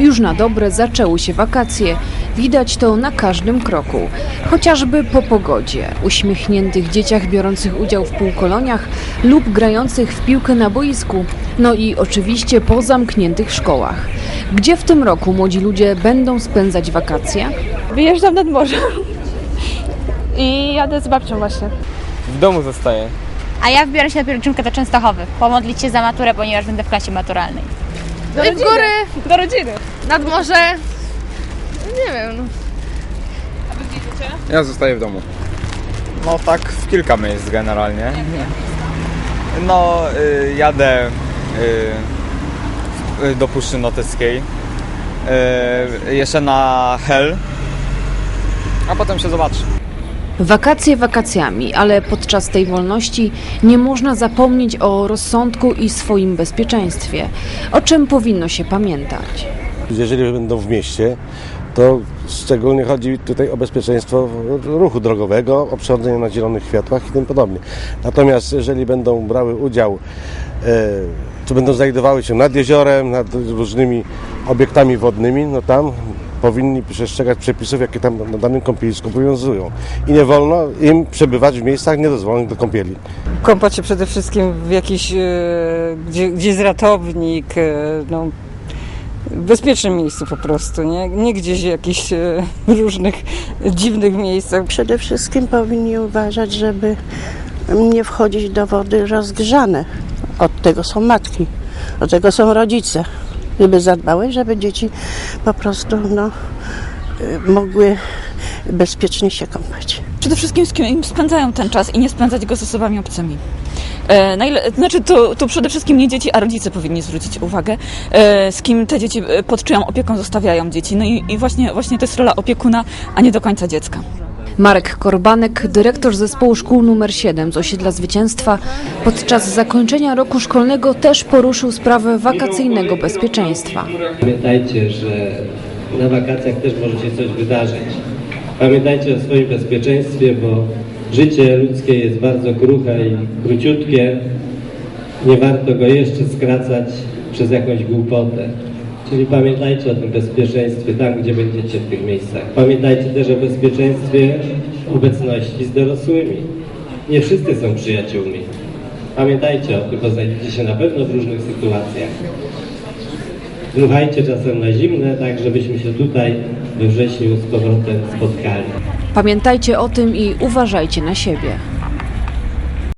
Już na dobre zaczęły się wakacje. Widać to na każdym kroku. Chociażby po pogodzie, uśmiechniętych dzieciach biorących udział w półkoloniach lub grających w piłkę na boisku, no i oczywiście po zamkniętych szkołach. Gdzie w tym roku młodzi ludzie będą spędzać wakacje? Wyjeżdżam nad morze. I jadę z babcią właśnie. W domu zostaję. A ja wybiorę się na pielgrzymkę do Częstochowy, pomodlić się za maturę, ponieważ będę w klasie maturalnej. Do rodziny. góry. Do rodziny. Nad morze. Nie wiem. no. Ja zostaję w domu. No tak w kilka miejsc generalnie. No y, jadę y, y, do Puszczy Notyckiej. Y, jeszcze na Hel. A potem się zobaczy. Wakacje wakacjami, ale podczas tej wolności nie można zapomnieć o rozsądku i swoim bezpieczeństwie, o czym powinno się pamiętać. Jeżeli będą w mieście, to szczególnie chodzi tutaj o bezpieczeństwo ruchu drogowego, o przechodzenie na zielonych światłach i tym podobnie. Natomiast jeżeli będą brały udział, e, czy będą znajdowały się nad jeziorem, nad różnymi obiektami wodnymi, no tam powinni przestrzegać przepisów, jakie tam na danym kąpielisku obowiązują. I nie wolno im przebywać w miejscach niedozwolonych do kąpieli. kąpać się przede wszystkim w jakiś, e, gdzie, gdzie jest ratownik, e, no, w bezpiecznym miejscu po prostu, nie, nie gdzieś w jakichś e, różnych dziwnych miejscach. Przede wszystkim powinni uważać, żeby nie wchodzić do wody rozgrzane. Od tego są matki, od tego są rodzice. Żeby zadbały, żeby dzieci po prostu no, y, mogły bezpiecznie się kąpać. Przede wszystkim z kim spędzają ten czas i nie spędzać go z osobami obcymi. E, najle- znaczy, to, to przede wszystkim nie dzieci, a rodzice powinni zwrócić uwagę, e, z kim te dzieci, e, pod czyją opieką zostawiają dzieci. No i, i właśnie, właśnie to jest rola opiekuna, a nie do końca dziecka. Marek Korbanek, dyrektor zespołu szkół nr 7 z osiedla Zwycięstwa, podczas zakończenia roku szkolnego też poruszył sprawę wakacyjnego bezpieczeństwa. Pamiętajcie, że na wakacjach też może się coś wydarzyć. Pamiętajcie o swoim bezpieczeństwie, bo życie ludzkie jest bardzo kruche i króciutkie. Nie warto go jeszcze skracać przez jakąś głupotę. Czyli pamiętajcie o tym bezpieczeństwie tam, gdzie będziecie w tych miejscach. Pamiętajcie też o bezpieczeństwie obecności z dorosłymi. Nie wszyscy są przyjaciółmi. Pamiętajcie o tym, bo znajdziecie się na pewno w różnych sytuacjach. Dmuchajcie czasem na zimne, tak żebyśmy się tutaj we wrześniu z powrotem spotkali. Pamiętajcie o tym i uważajcie na siebie.